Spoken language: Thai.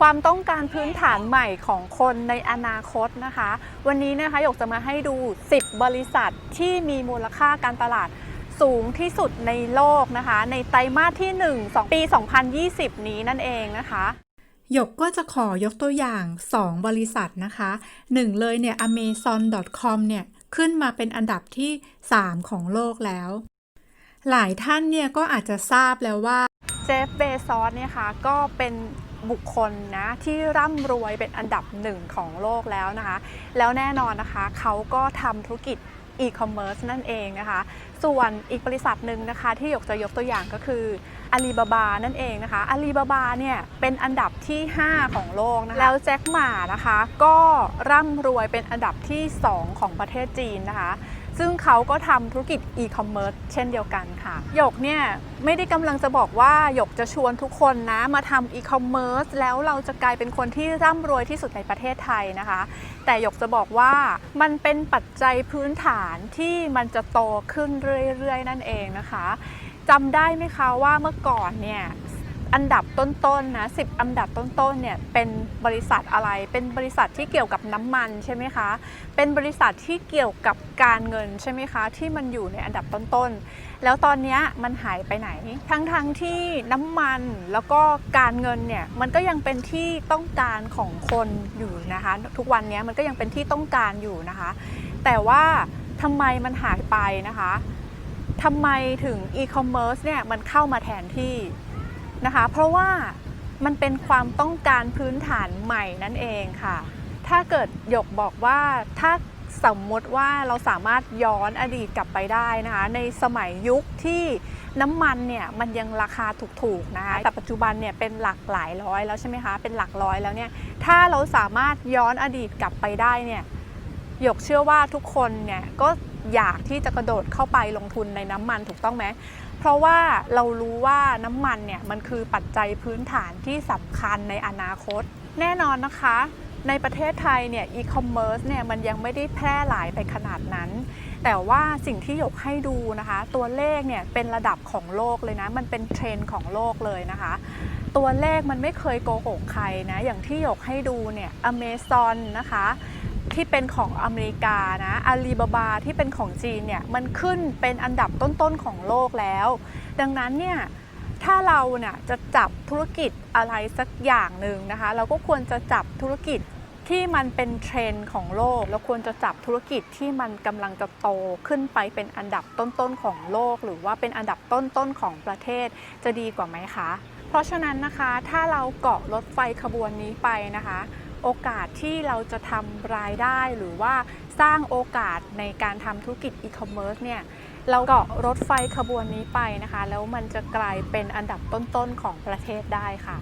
ความต้องการพื้นฐานใหม่ของคนในอนาคตนะคะ วันนี้นะคะหยกจะมาให้ดู 10 บริษัทที่มีมูลค่าการตลาดสูงที่สุดในโลกนะคะ ในไตรมาสที่ 1 2 ปี 2020 นี้นั่นเองนะคะหยกก็จะขอยกตัวอย่าง 2 บริษัทนะคะหนึ่งเลยเนี่ย amazon.com เนี่ยขึ้นมาเป็นอันดับที่ 3 ของโลกแล้ว หลายท่านเนี่ยก็อาจจะทราบแล้วว่าเจฟเบซอสเนี่ยค่ะก็เป็น บุคคลนะที่ร่ำรวยเป็นอันดับหนึ่งของโลกแล้วนะคะ แล้วแน่นอนนะคะเขาก็ทำธุรกิจอีคอมเมิร์ซนั่นเองนะคะ ส่วนอีกบริษัทหนึ่งนะคะ ที่ยกจะยกตัวอย่างก็คืออาลีบาบานั่นเองนะคะอาลีบาบาเนี่ยเป็นอันดับที่ 5 ของโลกนะคะแล้วแจ็คหมานะคะ ก็ร่ำรวยเป็นอันดับที่ 2 ของประเทศจีนนะคะ ซึ่งเขาก็ทำธุรกิจอีคอมเมิร์ซเช่นเดียวกันค่ะ หยกเนี่ยไม่ได้กำลังจะบอกว่าหยกจะชวนทุกคนนะมาทำอีคอมเมิร์ซแล้วเราจะกลายเป็นคนที่ร่ำรวยที่สุดในประเทศไทยนะคะ แต่หยกจะบอกว่ามันเป็นปัจจัยพื้นฐานที่มันจะโตขึ้นเรื่อยๆ นั่นเองนะคะจำได้ไหมคะว่าเมื่อก่อนเนี่ย อันดับต้นๆนะ10 อันดับต้นๆเนี่ยเป็นบริษัทอะไร เป็นบริษัทที่เกี่ยวกับน้ำมันใช่ไหมคะ เป็นบริษัทที่เกี่ยวกับการเงินใช่ไหมคะ ที่มันอยู่ในอันดับต้นๆ แล้วตอนนี้มันหายไปไหน ทั้งๆทที่น้ำมันแล้วก็การเงินเนี่ยมันก็ยังเป็นที่ต้องการของคนอยู่นะคะ ทุกวันนี้มันก็ยังเป็นที่ต้องการอยู่นะคะ แต่ว่าทำไมมันหายไปนะคะทำไมถึงอีคอมเมิร์ซเนี่ยมันเข้ามาแทนที่ นะคะ เพราะว่ามันเป็นความต้องการพื้นฐานใหม่นั่นเองค่ะ ถ้าเกิดหยกบอกว่าถ้าสมมติว่าเราสามารถย้อนอดีตกลับไปได้นะคะ ในสมัยยุคที่น้ำมันเนี่ยมันยังราคาถูกๆนะคะแต่ปัจจุบันเนี่ยเป็นหลักหลายร้อยแล้วใช่ไหมคะเป็นหลักร้อยแล้วเนี่ยถ้าเราสามารถย้อนอดีตกลับไปได้เนี่ยหยกเชื่อว่าทุกคนเนี่ยก็ อยากที่จะกระโดดเข้าไปลงทุนในน้ำมันถูกต้องไหม เพราะว่าเรารู้ว่าน้ำมันเนี่ยมันคือปัจจัยพื้นฐานที่สำคัญในอนาคต แน่นอนนะคะ ในประเทศไทยเนี่ยอีคอมเมิร์ซเนี่ยมันยังไม่ได้แพร่หลายไปขนาดนั้น แต่ว่าสิ่งที่หยกให้ดูนะคะ ตัวเลขเนี่ยเป็นระดับของโลกเลยนะ มันเป็นเทรนด์ของโลกเลยนะคะตัวเลขมันไม่เคยโกหกใครนะ อย่างที่หยกให้ดูเนี่ยอเมซอนนะคะ ที่เป็นของอเมริกานะอาลีบาบาที่เป็นของจีนเนี่ยมันขึ้นเป็นอันดับต้นๆของโลกแล้ว ดังนั้นเนี่ยถ้าเราเนี่ยจะจับธุรกิจอะไรสักอย่างหนึ่งนะคะ เราก็ควรจะจับธุรกิจที่มันเป็นเทรนด์ของโลก เราควรจะจับธุรกิจที่มันกำลังจะโตขึ้นไปเป็นอันดับต้นๆของโลก หรือว่าเป็นอันดับต้นๆของประเทศจะดีกว่าไหมคะ เพราะฉะนั้นนะคะถ้าเราเกาะรถไฟขบวนนี้ไปนะคะ โอกาสที่เราจะทำรายได้หรือว่าสร้างโอกาสในการทำธุรกิจอีคอมเมิร์ซเนี่ยเราเกาะรถไฟขบวนนี้ไปนะคะ แล้วมันจะกลายเป็นอันดับต้นๆของประเทศได้ค่ะ